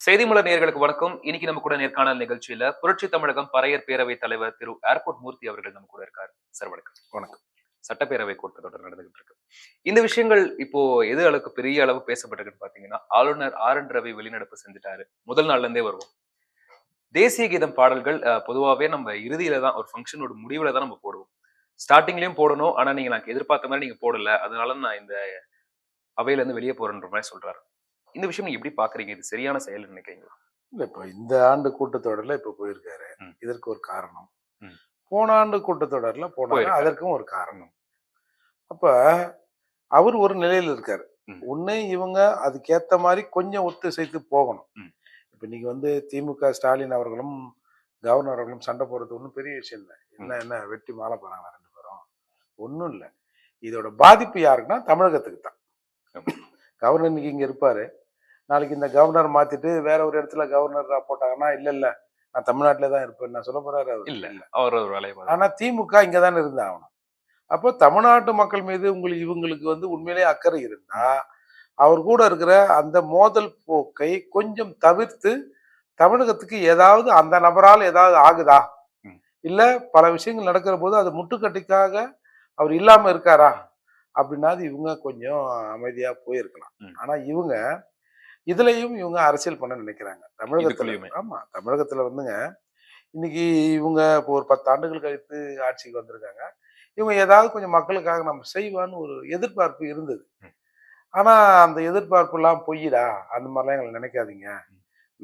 செய்திமலர் நேயர்களுக்கு வணக்கம். இன்னைக்கு நம்ம கூட நேர்காணல் நிகழ்ச்சியில புரட்சி தமிழகம் பறையர் பேரவை தலைவர் திரு ஏர்போர்ட் மூர்த்தி அவர்கள் நம்ம கூட இருக்காரு. சார் வணக்கம். வணக்கம். சட்டப்பேரவை கூட்டத்தொடர் நடந்துகிட்டு இருக்கு. இந்த விஷயங்கள் இப்போ எது அளவுக்கு பெரிய அளவு பேசப்பட்டிருக்குன்னு பாத்தீங்கன்னா ஆளுநர் ஆர் என் ரவி வெளிநடப்பு செஞ்சுட்டாரு. முதல் நாள்ல இருந்தே வருவோம். தேசிய கீதம் பாடல்கள் அஹ், பொதுவாவே நம்ம இறுதியில தான் ஒரு ஃபங்க்ஷனோட முடிவுல தான் நம்ம போடுவோம். ஸ்டார்டிங்லயும் போடணும். ஆனா நீங்க நான் எதிர்பார்த்த மாதிரி நீங்க போடல. அதனால நான் இந்த அவையில இருந்து வெளியே போறேன்ற மாதிரி சொல்றாரு. இந்த விஷயம் நீங்க எப்படி பாக்குறீங்க இது சரியான செயல் நினைக்கிறீங்களா? இல்ல இப்போ இந்த ஆண்டு கூட்டத்தொடர்ல இப்ப போயிருக்காரு. இதற்கு ஒரு காரணம். போன ஆண்டு கூட்டத்தொடர்ல போயிருக்காரு. அதற்கும் ஒரு காரணம். அப்ப அவர் ஒரு நிலையில இருக்காரு. ஒண்ணு இவங்க அதுக்கேத்த மாதிரி கொஞ்சம் ஒத்துசைத்து போகணும். இப்ப இன்னைக்கு வந்து திமுக ஸ்டாலின் அவர்களும் கவர்னர் அவர்களும் சண்டை போடுறது ஒன்றும் பெரிய விஷயம் இல்லை. என்ன என்ன வெட்டி மாலை போறாங்களா ரெண்டு பேரும்? ஒன்றும் இல்லை. இதோட பாதிப்பு யாருக்குன்னா தமிழகத்துக்கு தான். கவர்னர் இன்னைக்கு இங்க இருப்பாரு. நாளைக்கு இந்த கவர்னர் மாத்திட்டு வேற ஒரு இடத்துல கவர்னர் போட்டாங்கன்னா இல்ல இல்ல நான் தமிழ்நாட்டில தான் இருப்பேன் நான் சொல்ல போறாரு அவரு. இல்ல அவர் ஒரு வேலையை. ஆனா திமுக இங்க தானே இருந்தாகணும் அப்போ தமிழ்நாட்டு மக்கள் மீது உங்களுக்கு இவங்களுக்கு வந்து உண்மையிலேயே அக்கறை இருந்தா அவர் கூட இருக்கிற அந்த மோதல் போக்கை கொஞ்சம் தவிர்த்து தமிழகத்துக்கு ஏதாவது அந்த நபரால் ஏதாவது ஆகுதா. இல்ல பல விஷயங்கள் நடக்கிற போது அது முட்டுக்கட்டிக்காக அவர் இல்லாம இருக்காரா அப்படின்னாது இவங்க கொஞ்சம் அமைதியா போயிருக்கலாம். ஆனா இவங்க இதுலயும் இவங்க அரசியல் பண்ண நினைக்கிறாங்க. தமிழகத்துல இதுக்குள்ளயுமே. ஆமா தமிழகத்துல வந்துங்க இன்னைக்கு இவங்க இப்போ ஒரு பத்து ஆண்டுகள் கழித்து ஆட்சிக்கு வந்திருக்காங்க. இவங்க ஏதாவது கொஞ்சம் மக்களுக்காக நம்ம செய்வான்னு ஒரு எதிர்பார்ப்பு இருந்தது. ஆனா அந்த எதிர்பார்ப்புலாம் பொய்யடா? அந்த மாதிரிலாம் எங்களை நினைக்காதீங்க.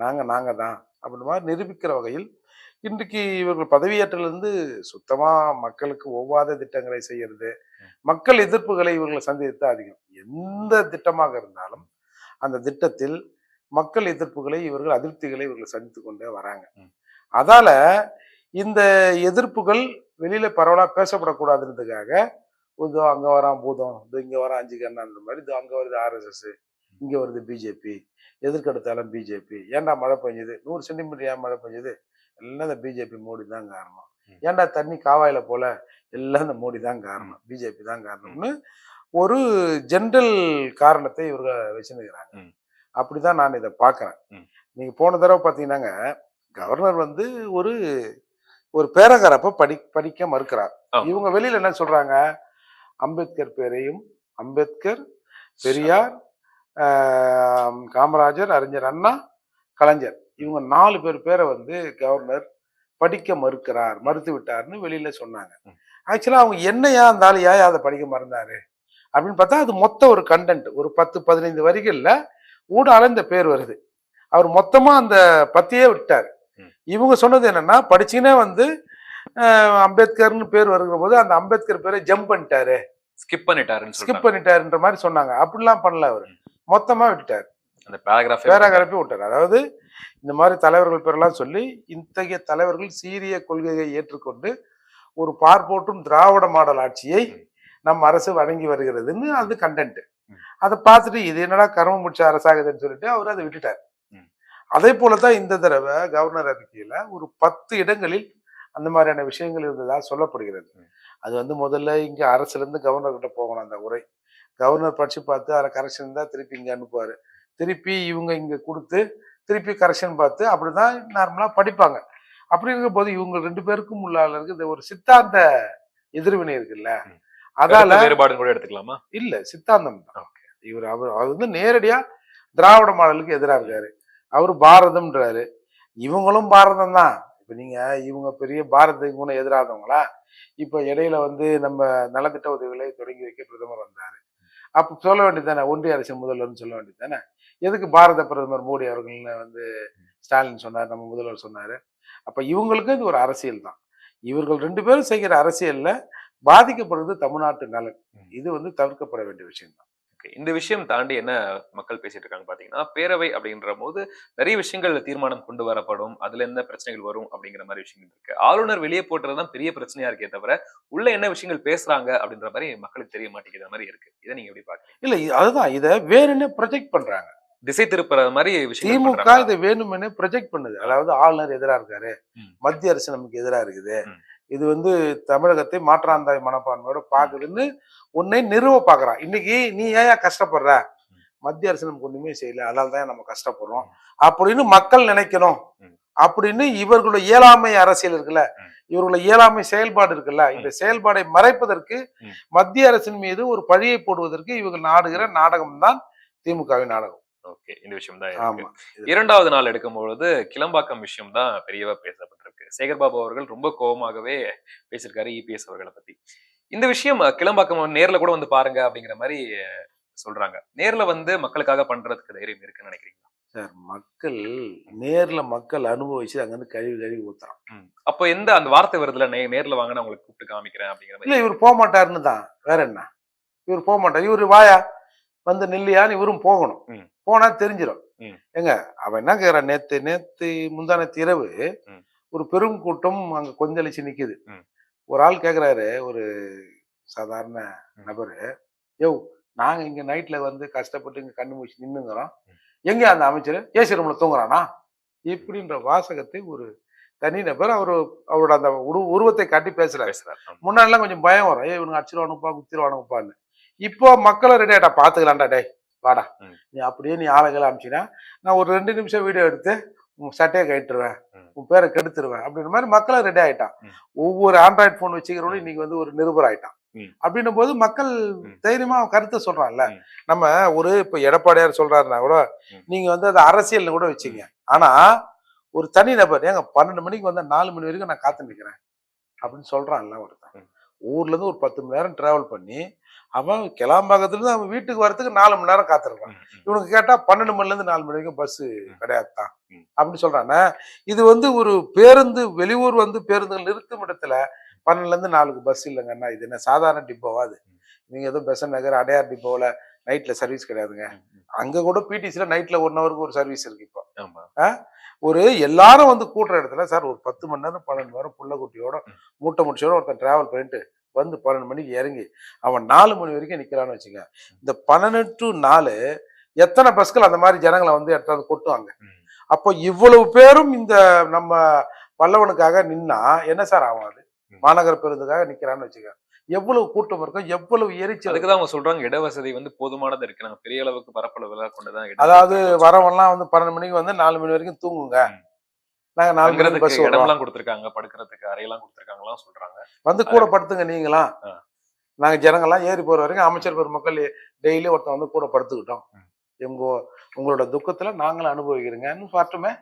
நாங்க நாங்க தான் அப்படின்ற மாதிரி நிரூபிக்கிற வகையில் இன்றைக்கு இவர்கள் பதவியேற்றிலிருந்து சுத்தமா மக்களுக்கு ஒவ்வாத திட்டங்களை செய்யறது மக்கள் எதிர்ப்புகளை இவர்களை சந்தித்து அதிகம். எந்த திட்டமாக இருந்தாலும் அந்த திட்டத்தில் மக்கள் எதிர்ப்புகளை இவர்கள் அதிருப்திகளை இவர்கள் சந்தித்து கொண்டே வராங்க. அதால இந்த எதிர்ப்புகள் வெளியில பரவலா பேசப்படக்கூடாதுன்றதுக்காக இதோ அங்க வரான் பூதம். இதோ இங்க வரான் அஞ்சு கண்ணா அந்த மாதிரி இதோ அங்க வருது ஆர்எஸ்எஸ் இங்க வருது பிஜேபி எதிர்க்கெடுத்தாலும் பிஜேபி ஏன்டா மழை பெஞ்சது நூறு சென்டிமீட்டர் ஏன் மழை பெஞ்சது எல்லாம் இந்த பிஜேபி மோடி தான் காரணம். ஏன்டா தண்ணி காவாயில போல? எல்லாம் இந்த மோடி தான் காரணம். பிஜேபி தான் காரணம்னு ஒரு ஜென்ரல் காரணத்தை இவங்க வச்சுருக்கிறாங்க. அப்படிதான் நான் இதை பார்க்கறேன் ம். நீங்க போன தடவை பார்த்தீங்கன்னாங்க கவர்னர் வந்து ஒரு ஒரு பேரகரப்பை படி படிக்க மறுக்கிறார். இவங்க வெளியில என்ன சொல்றாங்க அம்பேத்கர் பேரையும் அம்பேத்கர் பெரியார் காமராஜர் அறிஞர் அண்ணா கலைஞர் இவங்க நாலு பேர் பேரை வந்து கவர்னர் படிக்க மறுக்கிறார் மறுத்து விட்டார்னு வெளியில சொன்னாங்க ம். ஆக்சுவலா அவங்க என்னையா அந்த ஆளு ஏன் அதை படிக்க மறந்தாரு அப்படின்னு பார்த்தா அது மொத்த ஒரு கண்டென்ட் ஒரு பத்து பதினைந்து வரிகள்ல ஊடால இந்த பேர் வருது. அவர் மொத்தமா அந்த பத்தியே விட்டார். இவங்க சொன்னது என்னன்னா படிச்சுனே வந்து அம்பேத்கர்னு பேர் வருகிற போது அந்த அம்பேத்கர் பேரை ஜம்ப் பண்ணிட்டாரு. ஸ்கிப் பண்ணிட்டாருன்னு ஸ்கிப் பண்ணிட்டாருன்ற மாதிரி சொன்னாங்க. அப்படிலாம் பண்ணல அவர். ம். மொத்தமா விட்டுட்டார் அந்த பேராகிராஃப் பேராகிராஃபி விட்டார். அதாவது இந்த மாதிரி தலைவர்கள் பேரெல்லாம் சொல்லி இத்தகைய தலைவர்கள் சீரிய கொள்கையை ஏற்றுக்கொண்டு ஒரு பார்ப்போட்டும் திராவிட மாடல் ஆட்சியை நம் அரசு வழங்கி வருகிறதுன்னு அது கண்டென்ட். அதை பார்த்துட்டு இது என்னடா கர்ம முடிச்ச அரசாகுதுன்னு சொல்லிட்டு அவர் அதை விட்டுட்டார். அதே போலதான் இந்த தடவை கவர்னர் அறிக்கையில ஒரு பத்து இடங்களில் அந்த மாதிரியான விஷயங்கள் இருந்ததா சொல்லப்படுகிறது. அது வந்து முதல்ல இங்க அரசுல இருந்து கவர்னர் கிட்ட போகணும் அந்த உரை கவர்னர் படிச்சு பார்த்து அதில் கரெக்ஷன் இருந்தா திருப்பி இங்க அனுப்புவாரு திருப்பி இவங்க இங்க கொடுத்து திருப்பி கரெக்ஷன் பார்த்து அப்படிதான் நார்மலா படிப்பாங்க அப்படி இருக்கும் போது இவங்க ரெண்டு பேருக்கும் உள்ளால இருக்கு இந்த ஒரு சித்தாந்த எதிர்வினை இருக்குல்ல. அதால வேறுபாடு கூட எடுத்துக்கலாமா? இல்ல சித்தாந்தம் தான். இவர் அவர் அவர் வந்து நேரடியா திராவிட மாடலுக்கு எதிரா இருக்காரு. அவர் பாரதம்ன்றாரு. இவங்களும் பாரதம் தான். இப்ப நீங்க இவங்க பெரிய பாரதத்துக்கு முன்ன எதிராதவங்களா? இப்ப இடையில வந்து நம்ம நலத்திட்ட உதவிகளை தொடங்கி வைக்க பிரதமர் வந்தாரு. அப்ப சொல்ல வேண்டியது தானே ஒன்றிய அரசின் முதல்வர்னு சொல்ல வேண்டியது தானே எதுக்கு பாரத பிரதமர் மோடி அவர்கள் வந்து ஸ்டாலின் சொன்னார் நம்ம முதல்வர் சொன்னாரு? அப்ப இவங்களுக்கு இது ஒரு அரசியல் தான். இவர்கள் ரெண்டு பேரும் செய்கிற அரசியல்ல பாதிக்கப்படுறது தமிழ்நாட்டு நலன். இது வந்து தவிர்க்கப்பட வேண்டிய விஷயம் தான் Okay. இந்த விஷயம் தாண்டி என்ன மக்கள் பேசிட்டு இருக்காங்க பாத்தீங்கன்னா பேரவை அப்படின்ற போது நிறைய விஷயங்கள் தீர்மானம் கொண்டு வரப்படும் அதுல என்ன பிரச்சனைகள் வரும் அப்படிங்கிற மாதிரி விஷயங்கள் இருக்கு. ஆளுநர் வெளியே போட்டுறதுதான் பெரிய பிரச்சனையா இருக்கே தவிர உள்ள என்ன விஷயங்கள் பேசுறாங்க அப்படின்ற மாதிரி மக்களுக்கு தெரிய மாட்டேங்கிற மாதிரி இருக்கு. இதை நீங்க எப்படி பாக்குறீங்க இல்ல அதுதான். இதை வேணும்னே ப்ரொஜெக்ட் பண்றாங்க? திசை திருப்புற மாதிரி விஷயங்கள் திமுக? இதை வேணுமெனே ப்ரொஜெக்ட் பண்ணுது. அதாவது ஆளுநர் எதிரா இருக்காரு. மத்திய அரசு நமக்கு எதிரா இருக்குது. இது வந்து தமிழகத்தை மாற்றாந்தாய் மனப்பான்மையோட பாக்குதுன்னு உன்னை நிறுவ பாக்குறான் இன்னைக்கு நீ ஏன் கஷ்டப்படுற? மத்திய அரசு நமக்கு ஒண்ணுமே செய்யல. அதனால தான் நம்ம கஷ்டப்படுறோம்? அப்படின்னு மக்கள் நினைக்கணும். அப்படின்னு இவர்களோட இயலாமை அரசியல் இருக்குல்ல. இவர்களோட இயலாமை செயல்பாடு இருக்குல்ல? இந்த செயல்பாடை மறைப்பதற்கு. மத்திய அரசின் மீது ஒரு பழியை போடுவதற்கு இவங்க நாடுகிற நாடகம் தான் திமுகவின் நாடகம். ஓகே. இந்த விஷயம் தான் இரண்டாவது நாள் எடுக்கும் பொழுது கிளம்பாக்கம் விஷயம் தான் பெரியவா பேசப்பட்டிருக்கு. சேகர்பாபு அவர்கள் ரொம்ப கோபமாகவே பேசியிருக்காரு இபிஎஸ் அவர்களை பத்தி. இந்த விஷயம் கிளம்பாக்கம் நேர்ல கூட வந்து பாருங்க அப்படிங்கிற மாதிரி சொல்றாங்க. நேர்ல வந்து மக்களுக்காக பண்றதுக்கு தைரியம் இருக்குன்னு நினைக்கிறீங்களா? சார் மக்கள் நேர்ல மக்கள் அனுபவிச்சு அங்க இருந்து கழுவி கழுவி ஊத்துறான். அப்போ எந்த அந்த வார்த்தை வருதுல நே நேர்ல வாங்க நான் உங்களுக்கு கூப்பிட்டு காமிக்கிறேன் அப்படிங்கிற இல்ல இவர் போக மாட்டாருன்னு தான். வேற என்ன? இவர் போக மாட்டார் இவரு வாயா? வந்து நில்லையான்னு இவரும் போகணும். போனா தெரிஞ்சிடும் ம். ஏங்க அவன் என்ன கேக்குறான்? நேத்து நேத்து முந்தானத்து இரவு. ஒரு பெரும் கூட்டம் அங்க கொந்தளிச்சு நிக்குது. ம். ஒரு ஆள் கேக்குறாரு ஒரு சாதாரண. நபரு. யோ நாங்க இங்க நைட்ல வந்து கஷ்டப்பட்டு இங்க கண்ணு முடிச்சு நின்னுங்கிறோம். எங்க அந்த அமைச்சர்? ஏசி ரூம்ல தூங்குறானா? இப்படின்ற வாசகத்தை ஒரு தனி நபர் அவரு அவரோட அந்த உரு- உருவத்தை காட்டி பேசுறாரு. முன்னாடிலாம் கொஞ்சம் பயம் வரும். ஏய் இவனுக்கு அடிச்சிருவானுப்பா குத்திருவானுப்பான்னு இப்போ மக்களும் ரெடி ஆயிட்டா? பாத்துக்கலாம்டா டேய் வாடா. நீ அப்படியே நீ ஆளுகளை அமிச்சினா நான் ஒரு ரெண்டு நிமிஷம் வீடியோ எடுத்து உன் சட்டையை கட்டுருவேன். உன் பேரை கெடுத்துருவேன் அப்படின்ற மாதிரி மக்களும் ரெடி ஆயிட்டான். ஒவ்வொரு ஆண்ட்ராய்டு போன் வச்சுக்கிறவனும் இன்னைக்கு வந்து ஒரு நிருபர் ஆயிட்டான். அப்படின்னும் போது மக்கள். தைரியமா அவன் கருத்தை சொல்றான்ல. நம்ம ஒரு இப்ப எடப்பாடியார் சொல்றாருன்னா கூட. நீங்க வந்து அதை அரசியல்னு கூட வச்சுங்க ஆனா ஒரு தனி நபர் ஏங்க பன்னெண்டு மணிக்கு வந்தா நாலு மணி வரைக்கும் நான் காத்து நிக்கிறேன் அப்படின்னு சொல்றான்ல ஒருத்தன் ம். ஊர்ல இருந்து ஒரு பத்து மணி நேரம் டிராவல் பண்ணி அவன் கிளாம்பாக்கத்துல இருந்து அவன் வீட்டுக்கு வரதுக்கு நாலு மணி நேரம் காத்திருக்கான். இவனுக்கு கேட்டா பன்னெண்டு மணில இருந்து நாலு மணி வரைக்கும் பஸ் கிடையாது தான். அப்படின்னு சொல்றானே இது வந்து ஒரு பேருந்து வெளியூர் வந்து பேருந்துகள் நிறுத்தும் இடத்துல பன்னெண்டுல இருந்து நாலுக்கு பஸ் இல்லைங்கண்ணா இது என்ன சாதாரண டிப்போவா அது ம். நீங்க ஏதோ பெசன் நகர் அடையார் டிப்போவில் நைட்ல சர்வீஸ் கிடையாதுங்க. அங்க கூட பிடிசில நைட்ல ஒன் ஹவருக்கு ஒரு சர்வீஸ் இருக்கு இப்போ ஆமா ஒரு எல்லாரும் வந்து கூட்டுற இடத்துல சார் ஒரு பத்து மணி நேரம் பன்னெண்டு நேரம் புள்ள குட்டியோட ம். மூட்டை முடிச்சோட ஒருத்தன் டிராவல் பண்ணிட்டு வந்து பன்னெண்டு மணிக்கு இறங்கி அவன் நாலு மணி வரைக்கும் நிக்கிறான்னு வச்சுங்க இந்த பன்னெண்டு டு நாலு எத்தனை பஸ்கள் அந்த மாதிரி ஜனங்களை வந்து எடுத்தாந்து கொட்டுவாங்க. அப்போ இவ்வளவு பேரும் இந்த நம்ம பல்லவனுக்காக நின்னா என்ன சார் ஆகும் அது. மாநகர பேருந்துக்காக நிக்கிறான்னு வச்சுக்க எவ்வளவு கூட்டம் இருக்கும் எவ்வளவு எரிச்சல் அதுக்கு தான் அவங்க சொல்றாங்க இட வசதி வந்து போதுமானது இருக்கு. நாங்க பெரிய அளவுக்கு பரப்பளவுல கொண்டுதான் அதாவது வசதி வரவன்லாம் வந்து பன்னெண்டு மணிக்கு வந்து நாலு மணி வரைக்கும் தூங்குங்க. நாங்க நாலு மணிக்கு தங்குறதுக்கு பஸ் இடம்லாம் கொடுத்திருக்காங்க படுக்கிறதுக்கு அறையெல்லாம் கொடுத்திருக்காங்கலாம் சொல்றாங்க. வந்து கூட படுத்துங்க நீங்களாம். நாங்க ஜனங்கள்லாம் ஏறி போற வரைக்கும் அமைச்சர் பெருமக்கள் டெய்லி ஒருத்தன் வந்து கூட படுத்துக்கிட்டோம். ம். உங்க உங்களோட துக்கத்துல நாங்களும் அனுபவிக்கிறீங்கன்னு பாட்டுமே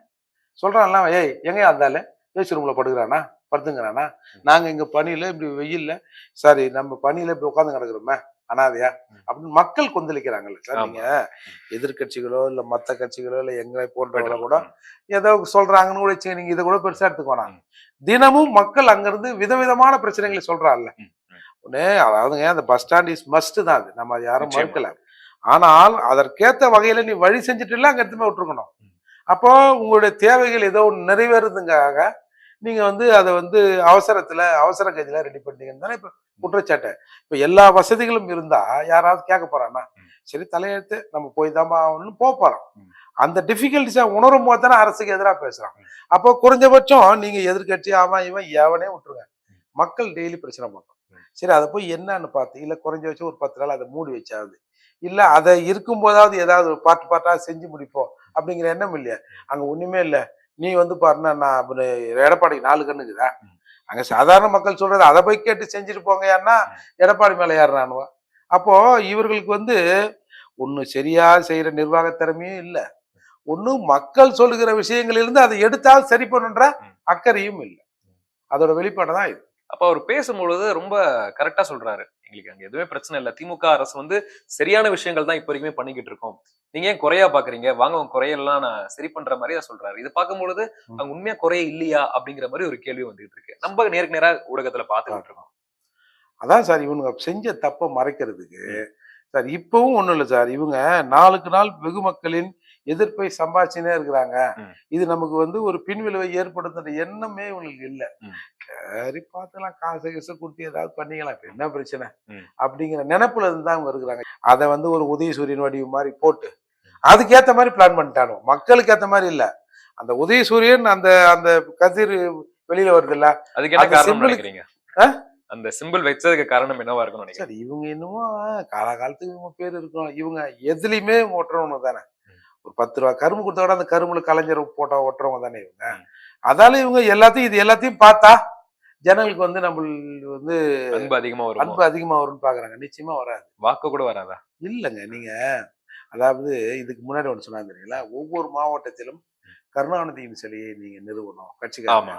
சொல்றான்ல அவன், ஏய் எங்க இருந்தால ஏசி ரூம்ல படுக்கிறானா? படுத்துங்கிறானா. நாங்க இங்க பனியில இப்படி வெயில்ல சாரி நம்ம பனியில இப்படி உட்காந்து கிடக்குறோமே அனாதையா. அப்படின்னு மக்கள் கொந்தளிக்கிறாங்கல்ல சார். நீங்க எதிர்க்கட்சிகளோ இல்ல மத்த கட்சிகளோ இல்ல எங்களை போன்றவங்கள கூட. ஏதோ சொல்றாங்கன்னு கூட நீங்க இதை கூட பெருசா எடுத்துக்க வேணாம் ம். தினமும் மக்கள் அங்கிருந்து விதவிதமான பிரச்சனைகளை சொல்றாங்கல்ல. ஒண்ணு அதாவதுங்க அந்த பஸ் ஸ்டாண்ட் இஸ் மஸ்ட் தான் அது நம்ம அதை யாரும். மறுக்கல ஆனால் அதற்கேத்த வகையில நீ வழி செஞ்சுட்டு அங்க எடுத்துமே விட்டுருக்கணும். அப்போ உங்களுடைய தேவைகள் ஏதோ ஒண்ணு நிறைவேறுதுங்காக நீங்க வந்து அதை வந்து அவசரத்துல அவசர கதியில ரெடி பண்ணீங்கன்னு தானே இப்ப குற்றச்சாட்டு இப்ப எல்லா வசதிகளும் இருந்தா யாராவது கேட்க போறானா ம். சரி தலையெழுத்து நம்ம போய் தான் ஆகணும்னு போக போறோம் ம். அந்த டிஃபிகல்டிஸை உணரும் போது தானே அரசுக்கு எதிராக பேசுறான் ம். அப்போ குறைஞ்சபட்சம் நீங்க எதிர்க்கட்சி அவன் இவன் எவனே விட்டுருங்க. மக்கள் டெய்லி பிரச்சனை பண்ணும். சரி அதை போய் என்னன்னு பார்த்து இல்ல குறைஞ்சபட்சம் ஒரு பத்து நாள் அதை மூடி வச்சாவது இல்ல அதை இருக்கும் போதாவது ஏதாவது பாட்டு பாட்டா செஞ்சு முடிப்போம் அப்படிங்கிற எண்ணம் இல்லையா அங்க ஒண்ணுமே இல்ல நீ வந்து பாருன்னா நான் அப்படி எடப்பாடிக்கு நாலு கண்ணுக்குதா? ம். அங்க சாதாரண மக்கள் சொல்றது அதை போய் கேட்டு செஞ்சுட்டு போங்க யாருன்னா எடப்பாடி மேலே ஏறுறானுவா. அப்போ இவர்களுக்கு வந்து ஒண்ணு சரியா செய்கிற நிர்வாக திறமையும் இல்லை. ஒன்று மக்கள் சொல்லுகிற விஷயங்களிலிருந்து அதை எடுத்தால் சரி பண்ணுன்ற அக்கறையும் இல்லை. அதோட வெளிப்பாடு தான் இது. அப்போ அவர் பேசும்பொழுது ரொம்ப கரெக்டாக சொல்றாரு. எங்களுக்கு அங்க எதுவுமே பிரச்சனை இல்ல. திமுக அரசு வந்து சரியான விஷயங்கள் தான் இப்ப வரைக்குமே பண்ணிக்கிட்டு இருக்கோம். நீங்க ஏன் குறையா பாக்குறீங்க? வாங்க உங்க குறையெல்லாம் நான் சரி பண்ற மாதிரி தான் சொல்றாரு. இது பார்க்கும்பொழுது ம். அங்க உண்மையா குறைய இல்லையா? அப்படிங்கிற மாதிரி ஒரு கேள்வி வந்துகிட்டு இருக்கு. நம்ம நேருக்கு நேரா ஊடகத்துல பாத்துக்கிட்டு இருக்கோம். அதான் சார் இவனுங்க செஞ்ச தப்பை மறைக்கிறதுக்கு சார் இப்பவும் ஒண்ணும் இல்லை சார். இவங்க நாளுக்கு நாள் வெகு மக்களின் எதிர்ப்பை சம்பாதிச்சுனே இருக்கிறாங்க. இது நமக்கு வந்து ஒரு பின்விளைவை ஏற்படுத்துற எண்ணமே இவங்களுக்கு இல்லை. சரி பார்த்துலாம் காசு கீசு கொடுத்து ஏதாவது பண்ணிக்கலாம். இப்ப என்ன பிரச்சனை. அப்படிங்கிற நினைப்புல இருந்து தான் அவங்க இருக்கிறாங்க. அதை வந்து ஒரு உதயசூரியன் வடிவு மாதிரி போட்டு அதுக்கேத்த மாதிரி பிளான் பண்ணிட்டானோ? மக்களுக்கு ஏத்த மாதிரி இல்ல. அந்த உதயசூரியன் அந்த அந்த கதிர் வெளியில வருது இல்ல அதுக்கு என்ன காரணம் நினைக்கிறீங்க? அந்த சிம்பிள் வச்சதுக்கு காரணம் என்னவா இருக்கும்னு நினைக்கிறேன் சரி இவங்க என்னமோ காலகாலத்துக்கு இவங்க பேர் இருக்கும் இவங்க எதுலையுமே ஒட்டுறவங்க தானே. ஒரு பத்து ரூபா கரும்பு கொடுத்த விட அந்த கரும்புல கலைஞர் போட்டோ ஒட்டுறவங்க தானே இவங்க. அதால இவங்க எல்லாத்தையும் இது எல்லாத்தையும் பார்த்தா ஜனங்களுக்கு வந்து நம்ம வந்து அன்பு அதிகமா வரும்? அன்பு அதிகமா வரும்னு பாக்குறாங்க நிச்சயமா வராது. வாக்கு கூட வராதா? இல்லைங்க நீங்க அதாவது இதுக்கு முன்னாடி ஒன்று சொன்னாங்க தெரியுங்களா? ஒவ்வொரு மாவட்டத்திலும் கருணாநிதியின் சிலையை நீங்க நிறுவனம் ஆமா. கட்சிக்காரங்க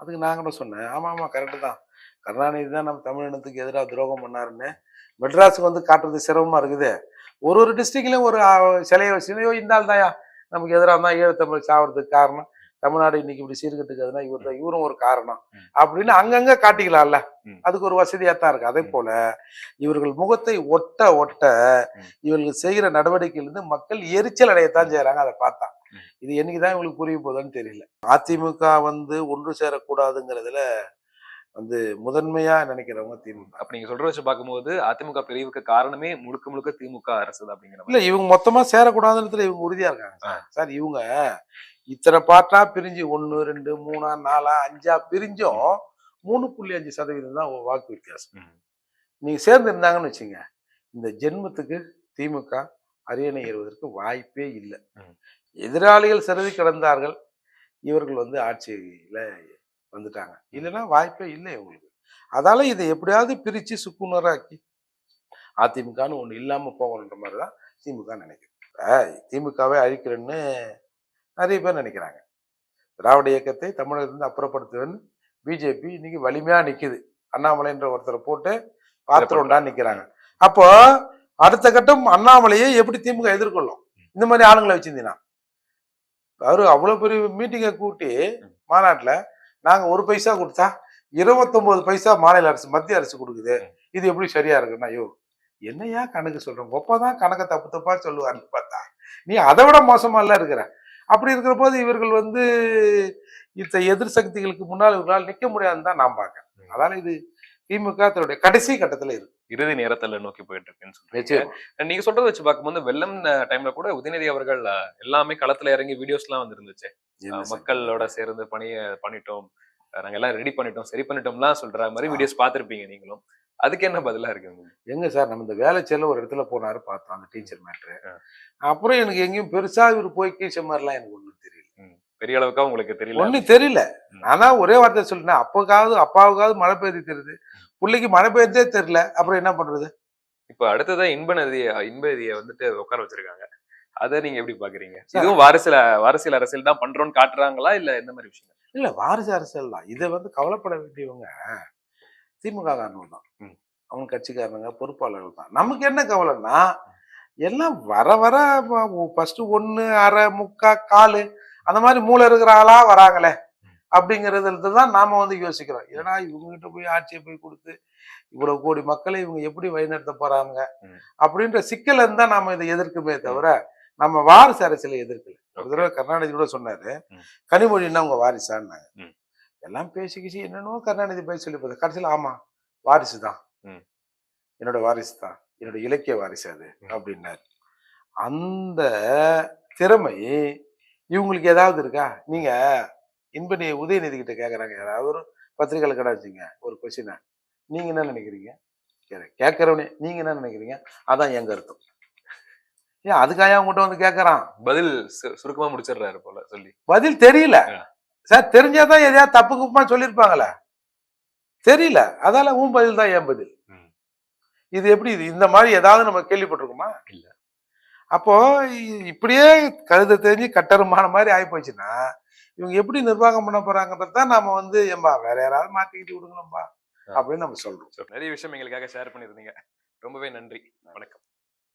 அதுக்கு நான் கூட சொன்னேன். ஆமா ஆமா கரெக்டு தான். கருணாநிதி தான் நம்ம தமிழினத்துக்கு எதிராக துரோகம் பண்ணாருன்னு. மெட்ராஸுக்கு வந்து காட்டுறது சிரமமா இருக்குது. ஒரு ஒரு டிஸ்ட்ரிக்ட்லயும் ஒரு சிலையோ சிலையோ இருந்தால் தாயா நமக்கு எதிராக தான் ஈழத்தமிழ் சாவறதுக்கு காரணம் தமிழ்நாடு இன்னைக்கு இப்படி சீர்கட்டுக்குதுன்னா இவர் தான் இவரும் ஒரு காரணம். அப்படின்னு அங்கங்க காட்டிக்கலாம்ல. அதுக்கு ஒரு வசதியா தான் இருக்கு அதே. போல இவர்கள் முகத்தை ஒட்ட ஒட்ட. இவர்கள் செய்கிற நடவடிக்கையிலிருந்து மக்கள் எரிச்சல் அடையத்தான் செய்யறாங்க அதை பார்த்தா. இது என்னைக்குதான் இவங்களுக்கு புரிய போகுதுன்னு தெரியல அதிமுக வந்து ஒன்று சேரக்கூடாதுங்கிறதுல வந்து முதன்மையா நினைக்கிறவங்க திமுக அப்ப நீங்க சொல்ற வச்சு பார்க்கும்போது அதிமுக பிரிவுக்கு காரணமே முழுக்க முழுக்க திமுக அரசு அப்படிங்கிற. இல்ல இவங்க மொத்தமா சேரக்கூடாதுன்றதுல இவங்க உறுதியா இருக்காங்க. சார். இவங்க இத்தனை பாட்டா பிரிஞ்சு ஒன்னு ரெண்டு மூணா நாலா அஞ்சா பிரிஞ்சும் மூணு புள்ளி அஞ்சு சதவீதம் தான் வாக்கு வித்தியாசம். நீங்க சேர்ந்து இருந்தாங்கன்னு வச்சுங்க இந்த ஜென்மத்துக்கு திமுக அரியணை ஏறுவதற்கு வாய்ப்பே இல்லை. எதிராளிகள் சிறதி கிடந்தார்கள் இவர்கள் வந்து ஆட்சியில வந்துட்டாங்க. இல்லைன்னா வாய்ப்பே இல்லை இவங்களுக்கு அதால இதை எப்படியாவது பிரிச்சு சுக்குநராக்கி அதிமுகன்னு ஒண்ணு இல்லாம போகணுன்ற மாதிரி தான் திமுக நினைக்குது. திமுகவை அழிக்கிறேன்னு நிறைய பேர் நினைக்கிறாங்க. திராவிட இயக்கத்தை தமிழகத்திலிருந்து அப்புறப்படுத்துவேன்னு பிஜேபி இன்னைக்கு வலிமையா நிக்குது. அண்ணாமலைன்ற ஒருத்தரை போட்டு பாத்திரம்டா நிக்கிறாங்க. அப்போ அடுத்த கட்டம் அண்ணாமலையை எப்படி திமுக எதிர்கொள்ளும்? இந்த மாதிரி ஆளுங்களை வச்சிருந்தீங்கன்னா அவரு அவ்வளவு பெரிய மீட்டிங்கை கூட்டி மாநாட்டுல நாங்க ஒரு பைசா கொடுத்தா இருபத்தொன்பது பைசா மாநில அரசு மத்திய அரசு கொடுக்குது. இது எப்படி சரியா இருக்குன்னா ஐயோ என்னையா கணக்கு சொல்றோம் ஒப்பதான் கணக்க தப்பு தப்பா சொல்லுவாருன்னு பார்த்தா நீ அதை விட மோசமா இல்ல இருக்கிற. அப்படி இருக்கிற போது இவர்கள் வந்து இந்த எதிர் சக்திகளுக்கு முன்னால் இவர்களால் நிக்க முடியாதுன்னு தான் நான் பார்க்கறேன். அதனால இது திமுக தன்னுடைய கடைசி கட்டத்துல இருக்கு இறுதி நேரத்துல நோக்கி போயிட்டு இருக்குன்னு சொல்றீங்க நீங்க சொல்றத வச்சு பார்க்கும்போது வெள்ளம் டைம்ல கூட உதயநிதி அவர்கள் எல்லாமே களத்துல இறங்கி வீடியோஸ் எல்லாம் வந்துருந்துச்சு மக்களோட சேர்ந்து பணிய பண்ணிட்டோம். நாங்க எல்லாம் ரெடி பண்ணிட்டோம் சரி பண்ணிட்டோம்லாம் சொல்ற மாதிரி வீடியோஸ் பார்த்திருப்பீங்க நீங்களும். அதுக்கு என்ன பதிலா இருக்கு? எங்க சார் நம்ம இந்த வேலைச்சேல ஒரு இடத்துல போனாரு பார்த்தோம் அந்த டீச்சர் மேட்ரு. அப்புறம் எனக்கு எங்கேயும் பெருசா இவர் போய் கீழ்ச்ச மாதிரிலாம் எனக்கு ஒண்ணும் தெரியல. பெரிய அளவுக்கா உங்களுக்கு தெரியல? ஒண்ணும் தெரியல. ஆனா ஒரே வார்த்தை சொல்லிட்டேன் அப்போக்காவது அப்பாவுக்காவது மழை பெய்து தெரியுது பிள்ளைக்கு மழை பெய்தே தெரியல. அப்புறம் என்ன பண்றது? இப்ப அடுத்ததா இன்ப நதிய இன்ப நதியை வந்துட்டு உட்கார வச்சிருக்காங்க. அதை நீங்க எப்படி பாக்குறீங்க. இதுவும் வாரிசுல வாரிசியல் அரசியல் தான் பண்றோம்னு காட்டுறாங்களா? இல்ல எந்த மாதிரி விஷயம் இல்ல வாரிசு அரசியல் தான். இதை வந்து கவலைப்பட வேண்டியவங்க திமுக காரணம் தான். ம். அவங்க கட்சிக்காரங்க பொறுப்பாளர்கள் தான். நமக்கு என்ன கவலைன்னா எல்லாம் வர வர ஃபர்ஸ்ட் ஒண்ணு அரை முக்கா காலு அந்த மாதிரி மூளை இருக்கிற ஆளா வராங்களே. அப்படிங்கறதுல தான் நாம வந்து யோசிக்கிறோம் ஏன்னா இவங்க கிட்ட போய் ஆட்சியை போய் கொடுத்து இவ்வளவு கோடி மக்களை இவங்க எப்படி வழிநடத்த போறாங்க. அப்படின்ற சிக்கல் இருந்தா நாம இதை எதிர்க்குமே தவிர நம்ம வாரிசு அரசியலை எதிர்க்கல ஒரு தடவை கருணாநிதி கூட சொன்னாரு. கனிமொழின்னா உங்க வாரிசான்னாங்க. எல்லாம் பேசிக்கிச்சு என்னென்னோ கருணாநிதி போய் சொல்லி போகுது கடைசியில் ஆமா வாரிசு தான். என்னோட வாரிசு தான் என்னோட இலக்கிய வாரிசு அது. அப்படின்னாரு அந்த திறமை இவங்களுக்கு ஏதாவது இருக்கா நீங்க இன்பனி உதயநிதி கிட்ட கேக்குறாங்க. யாராவது ஒரு பத்திரிகையில கடை வச்சுங்க ஒரு கொஸ்டினை நீங்க என்ன நினைக்கிறீங்க. கேட்கறவனே நீங்க என்ன நினைக்கிறீங்க? அதான் எங்க அர்த்தம். ஏன் அதுக்காக உங்ககிட்ட வந்து கேட்கறான் பதில் சு- சுருக்கமா முடிச்சிடுறாரு போல சொல்லி. பதில் தெரியல. சார் தெரிஞ்சாதான் எதையாவது தப்பு குப்பமா சொல்லியிருப்பாங்களே தெரியல. அதால உன் பதில் தான் என் பதில். இது எப்படி இது? இந்த மாதிரி ஏதாவது நம்ம கேள்விப்பட்டிருக்கோமா? இல்ல. அப்போ இப்படியே கழுத தெரிஞ்சு கட்டருமான மாதிரி ஆகி போச்சுன்னா இவங்க எப்படி நிர்வாகம் பண்ண போறாங்கன்றது தான் நாம வந்து ஏம்பா வேற யாராவது மாத்திக்கிட்டு விடுங்களேன்பா ஆ. அப்படின்னு நம்ம சொல்றோம். நிறைய விஷயம் எங்களுக்காக ஷேர் பண்ணிருந்தீங்க ரொம்பவே நன்றி. வணக்கம்.